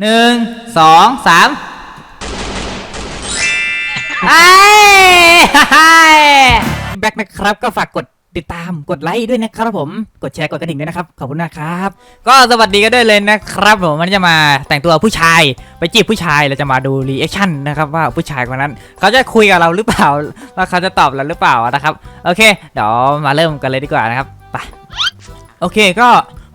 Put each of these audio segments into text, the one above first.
หนึ่งสองสามไอ้แบ็คนะครับก็ฝากกดติดตามกดไลค์ด้วยนะครับผมกดแชร์กดกระดิ่งด้วยนะครับขอบคุณนะครับ ก็สวัสดีกันด้วยเลยนะครับ ผมมันจะมาแต่งตัวผู้ชาย ไปจีบผู้ชายเราจะมาดูรีแอคชั่นนะครับว่าผู้ชายคนนั้น เขาจะคุยกับเราหรือเปล่าว่าเขาจะตอบเราหรือเปล่านะครับ โอเคเดี๋ยวมาเริ่มกันเลยดีกว่านะครับไปโอเคก็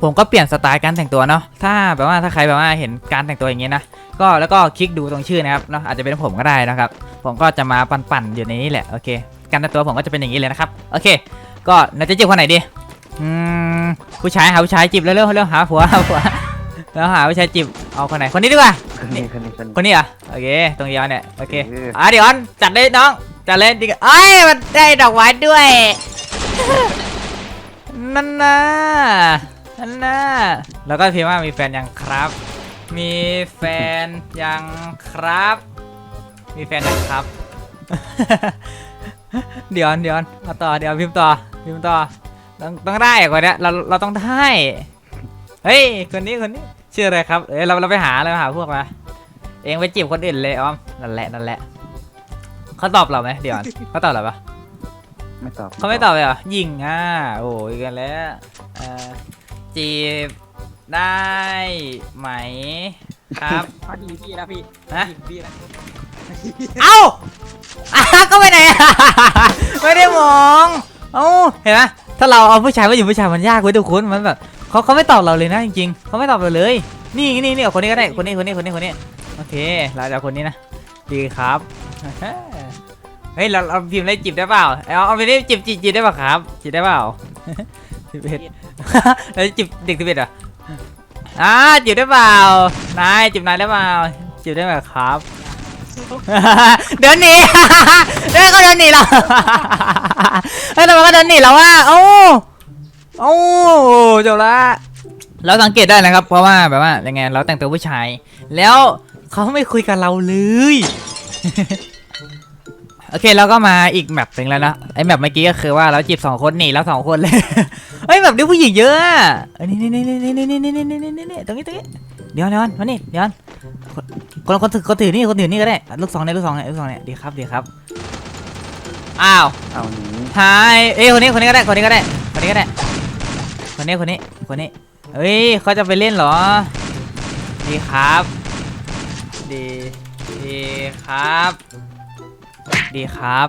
ผมก็เปลี่ยนสไตล์การแต่งตัวเนาะถ้าแบบว่าถ้าใครแบบว่าเห็นการแต่งตัวอย่างนี้นะก็แล้วก็คลิกดูตรงชื่อนะครับเนาะอาจจะเป็นผมก็ได้นะครับ ผมก็จะมาปั่นๆอยู่ในนี้แหละโอเค การแต่งตัวผมก็จะเป็นอย่างนี้เลยนะครับโอเค ก็เราจะจีบคนไหนดีอืมผู้ชายหาผู้ชายจีบเร็วๆเร็วๆหาผัวหาผัวแล้วหาผู้ชายจีบเอาคนไหนคนนี้ดีกว่าคนนี้คนนี้คนนี้คนนี้เหรอะโอเคตรงเดียวเนี่ยโอเคเอออ่อะเดี๋ยวออนจัดเลยน้องจัดเลยดิเอ้ยมันได้ดอกไม้ด้วยนั่นนะ นั่นนะแล้วก็พิมพ์ว่ามีแฟนยังครับ มีแฟนยังครับ มีแฟนยังครับ เดี๋ยวเดี๋ยวเอาต่อเดี๋ยวพิมพ์ต่อพิมพ์ต่อต้องต้องได้กว่านี้เราเราต้องได้เฮ้ยคนนี้คนนี้ชื่ออะไรครับเอ้ยเราเราไปหาเราไปหาพวกมาเองไปจีบคนอื่นเลยออมนั่นแหละนั่นแหละเขาตอบเราไหมเดี๋ยวก่อนเขาตอบเราปะไม่ตอบเขาไม่ตอบเลยเหรอยิงอะโอ้ยกันแล้วเอ่อ จีบได้ไหมครับ พอดีพี่นะพี่ฮะ พอดีพี่นะเอ้าอะก็ไปไหนอะไม่ได้มองเอ้าเห็นไหมถ้าเราเอาผู้ชายมาอยู่ผู้ชายมันยากเว้ยทุกคนมันแบบเขาเขาไม่ตอบเราเลยนะจริงๆเขาไม่ตอบเราเลย นี่นี่นี่เอาคนนี้ก็ได้คนนี้คนนี้คนนี้คนนี้โอเคเราจะเอาคนนี้นะดีครับเฮ้ยเราเราพิมพ์ได้จีบได้เปล่าเอาเอาไปได้จีบจีบจีบได้เปล่าครับจีบได้เปล่า สิบเอ็ดแล้วจีบเด็กสิบเอ็ดเหรออ่าจีบได้เปล่านายจีบนายได้เปล่าจีบได้ไหมครับ เดินหนีเดินก็เดินหนีเราเฮ้ยทำไมก็เดินหนีเราวะโอ้โอ้จบละเราสังเกตได้นะครับ เพราะว่าแบบว่ายังไงเราแต่งตัวผู้ชาย แล้วเขาไม่คุยกับเราเลย โอเคเราก็มาอีกแมปหนึ่งแล้วนะไอแมปเมื่อกี้ก็คือว่าเราจีบสองคนหนีแล้วสองคนเลยเฮ้แบบนี้ผู้หญิงเยอะอะเอ้ยนี่นี่นี่นี่นี่นี่นี่นี่นี่นี่นี่ตรงนี้ตรงนี้เดี๋ยวเดี๋ยวมานี่เดี๋ยวคนคนถือคนถือนี่คนถือนี่ก็ได้ลูกสองเนี่ยลูกสองเนี่ยลูกสองเนี่ยดีครับดีครับอ้าวเอาหนีหายเอ้ยคนนี้คนนี้ก็ได้คนนี้ก็ได้คนนี้ก็ได้คนนี้คนนี้คนนี้เฮ้ยเขาจะไปเล่นเหรอ ดีครับ ดีดีครับ ดีครับ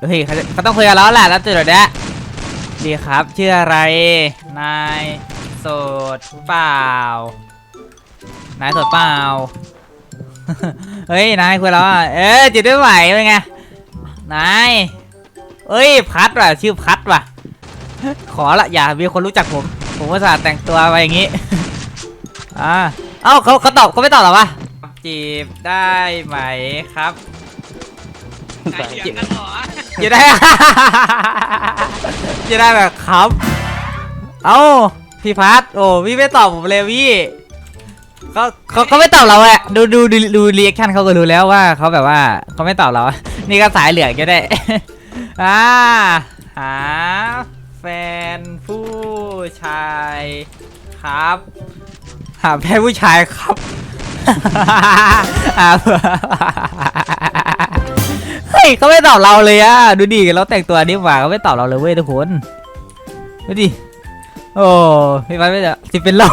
เฮ้ยเขาเขาต้องคุยกันแล้วแหละแล้วจุดเนี้ยดีครับชื่ออะไร นายโสดเปล่า นายโสดเปล่า เฮ้ย นายคุยแล้วอะเอ๊จิตไม่ไหวเป็นไง นายเอ้ยพัดว่ะชื่อพัดว่ะ ขอละอย่ามีคนรู้จักผม ผมก็สาแต่งตัวไปอย่างงี้ อ่า เอ้าเขาเขาตอบเขาไม่ตอบหรอวะจีบได้ไหมครับ ใครเถียงกันเหรอจีบได้จีบได้แบบครับ เอ้าพี่พัดโอ้พี่ไม่ตอบผมเลยพี่เขาเขาเขาไม่ตอบเราอะดูดูดูดูรีแอคชั่นเขาก็รู้แล้วว่าเขาแบบว่าเขาไม่ตอบเรา นี่ก็สายเหลืองก็ได้อ่าหาแฟนผู้ชายครับ หาแฟนผู้ชายครับหา ฮ้ยเขาไม่ตอบเราเลยอะดูดิเราแต่งตัวนี้หว่าเขาไม่ตอบเราเลยเว้ยทุกคนดูดิโอ้พี่พัดไม่ตอบจะเป็นเรา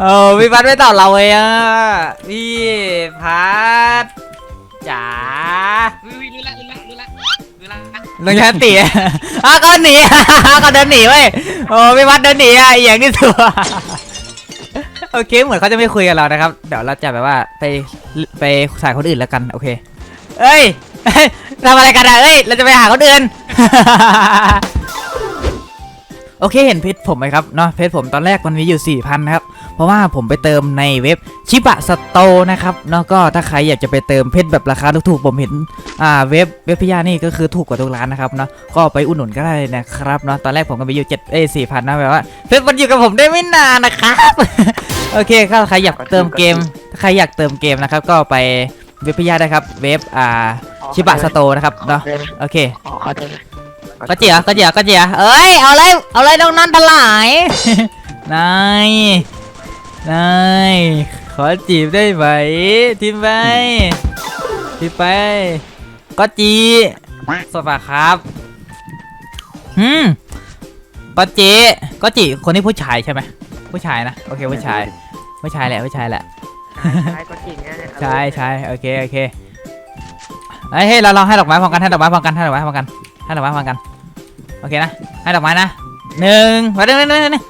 โอ้พี่พัดไม่ตอบเราเลยอะพี่พัดจ๋าวิวรู้ละรู้ละรู้ละรู้ละลงยันตีอะก็หนีก็เดินหนีเว้ยโอ้พี่วัดเดินหนีอะอย่างที่สุดโอเคเหมือนเขาจะไม่คุยกับเรานะครับ เดี๋ยวเราจะแบบว่าไปไปถ่ายคนอื่นแล้วกัน โอเค เอ้ยทำอะไรกันอะเอ้ย เราจะไปหาคนอื่นโอเคเห็นเพจผมไหมครับเนาะเพจผมตอนแรกมันมีอยู่ 4,000นะครับ เพราะว่าผมไปเติมในเว็บชิบะสโตนะครับเนาะก็ถ้าใครอยากจะไปเติมเพชรแบบราคาถูกๆผมเห็นอ่าเว็บเว็บพิยานี่ก็คือถูกกว่าทุกร้านนะครับเนาะก็ไปอุดหนุนก็ได้นะครับเนาะตอนแรกผมก็ไปอยู่เจ็ดเอ้สี่พันนะแบบว่าเฟซมันอยู่กับผมได้ไม่นานนะครับ โอเคถ้าใครอยากเติมเกมถ้าใครอยากเติมเกมนะครับก็ไป เว็บพิยาได้ครับ เว็บอ่าชิบะสโตนะครับเนาะโอเคขอโทษก็เจียก็เจียก็เจียเอ้ยเอาเลยเอาเลยน้องนอนถลายนายนายขอจีบได้ไหมทีมไปทีมไปก็จีสวัสดีครับอืมก็จีก็จีคนนี้ผู้ชายใช่ไหมผู้ชายนะโอเคผู้ชายผู้ชายแหละผู้ชายแหละ ใช่ก็จริงนะเนี่ยใช่ใช่โอเคโอเคเฮ้ยเฮ้ยเราลองให้ดอกไม้พร้อมกันให้ดอกไม้พร้อมกันให้ดอกไม้พร้อมกันให้ดอกไม้พร้อมกันโอเคนะให้ดอกไม้นะหนึ่งมาหนึ่งหนึ่งหนึ่งหนึ่ง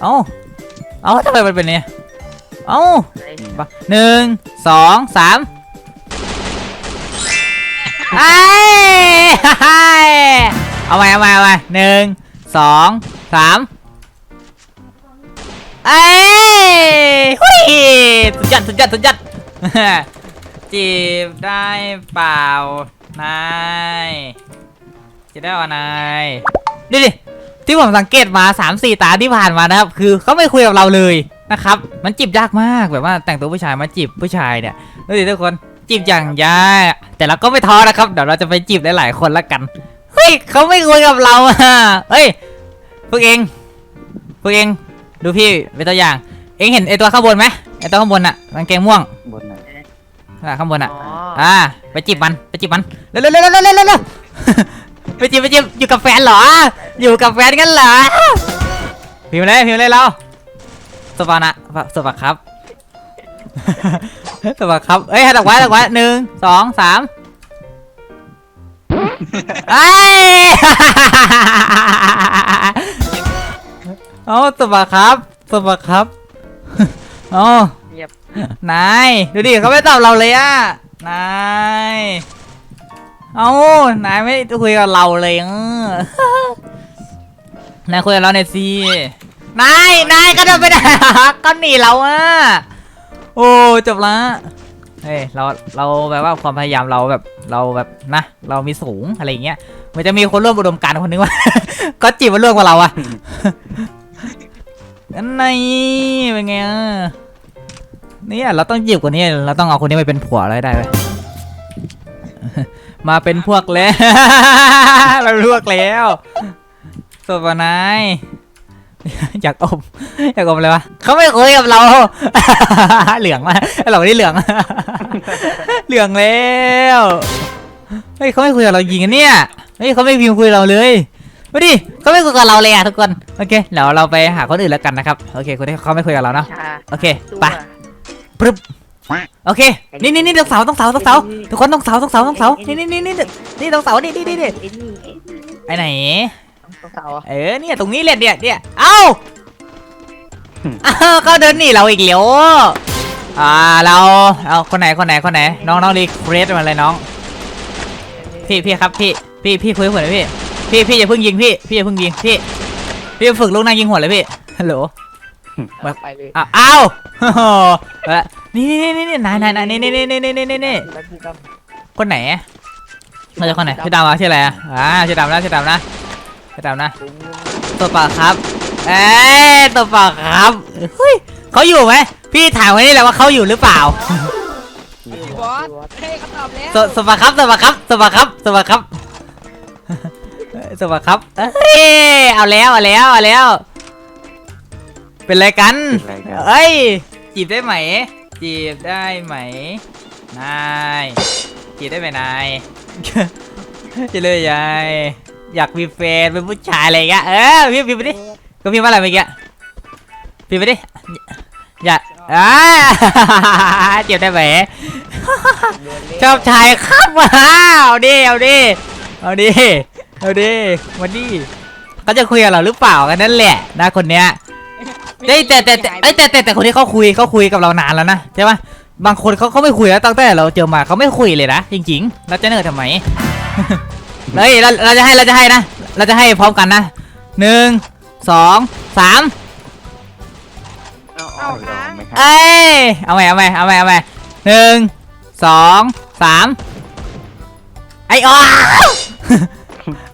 เอ้าเอ้าทำไมมันเป็นเนี่ยเอ้าหนึ่งสองสามไอ้ไอ้เอาใหม่เอาใหม่เอาใหม่หนึ่งสองสามเอ้ ยหุยสุดยอดสุดยอดสุดยอดจีบได้เปล่านายจีบได้เปล่านายดูดิที่ผมสังเกตมา3 4ตาที่ผ่านมานะครับ คือเขาไม่คุยกับเราเลยนะครับ มันจีบยากมากแบบว่าแต่งตัวผู้ชายมาจีบผู้ชายเนี่ยดูดิทุกคนจีบอย่างยากแต่เราก็ไม่ท้อนะครับ เดี๋ยวเราจะไปจีบหลายๆคนละกันเฮ้ยเขาไม่คุยกับเราอะเฮ้ยพวกเองพวกเองดูพี่เป็นตัวอย่าง เองเห็นไอตัวข้างบนไหมไอตัวข้างบนอะกางเกงม่วงบนไหนอะข้างบนอ๋อะออ่า ไปจีบมัน ไปจีบมันเร็วเร็วเร็วเร็วเร็วเร็วเร็วไปจีบไปจีบอยู่กับแฟนเหรอ อยู่กับแฟนกันเหรอ พิมพ์เลยพิมพ์เลยเราสวานะสวัสดีครับสวัสดีครับเอ้ยให้ดอกไว้ดอกไว้หนึ่งสองสามไอ้ยเอาสวัสดีครับสวัสดีครับ เอ๋อเงียบ นาย ดูดิเขาไม่ตอบเราเลยอะนาย เอานายไม่คุยกับเราเลยเออนายคุยกับเราหน่อยสินาย นายก็จะไปไหนก็หนีเราอะโอ้จบละเฮ้ยเราเราแบบว่าความพยายามเราแบบเราแบบนะเรามีสูงอะไรอย่างเงี้ยมันจะมีคนร่วมอุดมการณ์คนนึงว่า ก็จีบมาร่วมกับเราอะ อันไหนเป็นไงเนี่ยเราต้องจีบกว่านี้เราต้องเอาคนนี้ไปเป็นผัวเราให้ได้ไหมมาเป็นพวกแล้วเราเป็นพวกแล้วสวานายอยากอมอยากอมเลยวะเขาไม่คุยกับเรา เหลืองมาเรานี่เหลือง เหลืองแล้วเฮ้ยเขาไม่คุยกับเราจริงเนี่ยเฮ้ยเขาไม่พิมพ์คุยเราเลย มาดิเขาไม่คุยกับเราเลยอะทุกคน โอเค เดี๋ยวเราไปหาคนอื่นแล้วกันนะครับ โอเคคนที่เขาไม่คุยกับเราเนาะ ชาโอเคไป ปึ๊บ โอเค นี่นี่นี่ต้องเสาต้องเสาต้องเสาทุกคนต้องเสาต้องเสาต้องเสา นี่นี่นี่นี่นี่ต้องเสานี่นี่นี่นี่ไอไหน ต้องเสาอะเออ เนี่ย ตรงนี้แหละเนี่ยเนี่ยเอ้าอ้าวก็เดินหนีเราอีกแล้วอ่า เรา เอา คนไหน คนไหน คนไหน น้องน้องรีเควสมาเลยน้อง พี่พี่ครับพี่ พี่พี่คุยกับผมหน่อยพี่ พี่พี่อย่าเพิ่งยิงพี่พี่อย่าเพิ่งยิงพี่พี่ฝึกลูกนางยิงหัวเลยพี่ฮัลโหลไปเลยอ้าวอ้าวเอาละนี่นี่นี่นี่นายนายนายนี่นี่นี่นี่นี่นี่นี่แล้วพี่ก็คนไหนเราจะคนไหนชื่อดำอะชื่ออะไรอะอ่าชื่อดำนะชื่อดำนะชื่อดำนะปุ้งตัวเปล่าครับเอ๊ะตัวเปล่าครับเฮ้ยเขาอยู่ไหมพี่ถามไว้นี่แหละว่าเขาอยู่หรือเปล่าบอสเฮ้ยเขาตอบแล้วสสวัสดีครับสวัสดีครับสวัสดีครับสวัสดีครับเอ้ย สวัสดีครับเอ้ยเอาแล้วเอาแล้วเอาแล้ว เป็นไรกันเป็นไรกัน เอ้ยจีบได้ไหม จีบได้ไหมนายจีบได้ไหมนาย จะเลยยายอยากมีแฟนเป็นผู้ชายอะไรอย่างเงี้ยเออพี่พี่ไปดิก็พี่ว่าอะไรเมื่อกี้พี่ไปดิอย่าอ่าจีบได้ไหม ชอบชายครับว้าวเอาดิเอาดิเอาดิ เอาดิมาดิเขาจะคุยกับเราหรือเปล่ากันนั่นแหละนะคนเนี้ยเอ้ยแต่แต่แต่เอ้ยแต่แต่แต่คนที่เขาคุยเขาคุยกับเรานานแล้วนะใช่ปะบางคนเขาเขาไม่คุยแล้วตั้งแต่เราเจอมาเขาไม่คุยเลยนะจริงๆเราจะเนิร์ดทำไม เฮ้ยเราเราจะให้เราจะให้นะเราจะให้พร้อมกันนะหนึ่งสองสามเอาเอาเอาลองไหมครับเอ้ยเอาใหม่เอาใหม่เอาใหม่เอาใหม่หนึ่งสองสามไอ้อ้อ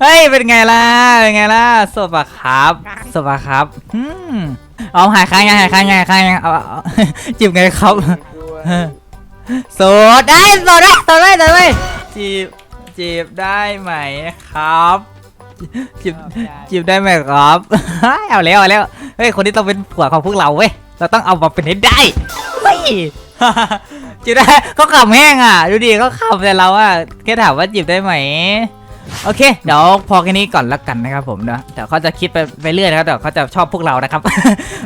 เฮ้ย เป็นไงล่ะ เป็นไงล่ะสวัสดีครับสวัสดีครับอืมเอาหายค้างยังหายค้างยังหายค้างยังเอาเอาเอาจีบไงครับโสดได้โสดได้โสดได้โสดได้จีบจีบได้ไหมครับจีบจีบได้ไหมครับเอาแล้วเอาแล้วเฮ้ยคนนี้ต้องเป็นผัวของพวกเราเว้ยเราต้องเอามาเป็นให้ได้เฮ้ยจีบได้เขาขับแห้งอะ ดูดิเขาขับแต่เราอะแค่ถามว่าจีบได้ไหม โอเค เดี๋ยวพอแค่นี้ก่อนละกันนะครับผมนะเดี๋ยวเขาจะคิดไปไปเรื่อยนะครับเดี๋ยวเขาจะชอบพวกเรานะครับ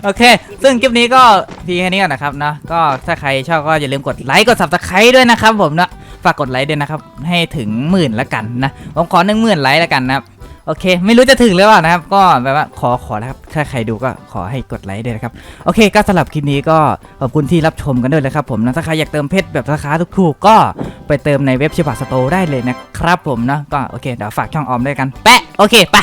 โอเค ซึ่งคลิปนี้ก็เพีแค่นี้ก่อนนะครับนะก็ถ้าใครชอบก็อย่าลืมกดไลค์กด subscribe ด้วยนะครับผมนะฝากกดไลค์ด้วยนะครับให้ถึงหมื่นละกันนะผมขอหนึ่งหมื่นไลค์ละกันนะครับ โอเค ไม่รู้จะถึงหรือเปล่านะครับ ก็แบบว่าขอขอนะครับถ้าใครดูก็ขอให้กดไลค์ด้วยนะครับ โอเค ก็สำหรับคลิปนี้ก็ขอบคุณที่รับชมกันด้วยนะครับผมนะถ้าใครอยากเติมเพชรแบบราคาถูกๆก็ไปเติมในเว็บชิบะสโตร์ได้เลยนะครับผมนะก็โอเคเดี๋ยวฝากช่องออมด้วยกันแปะโอเคไป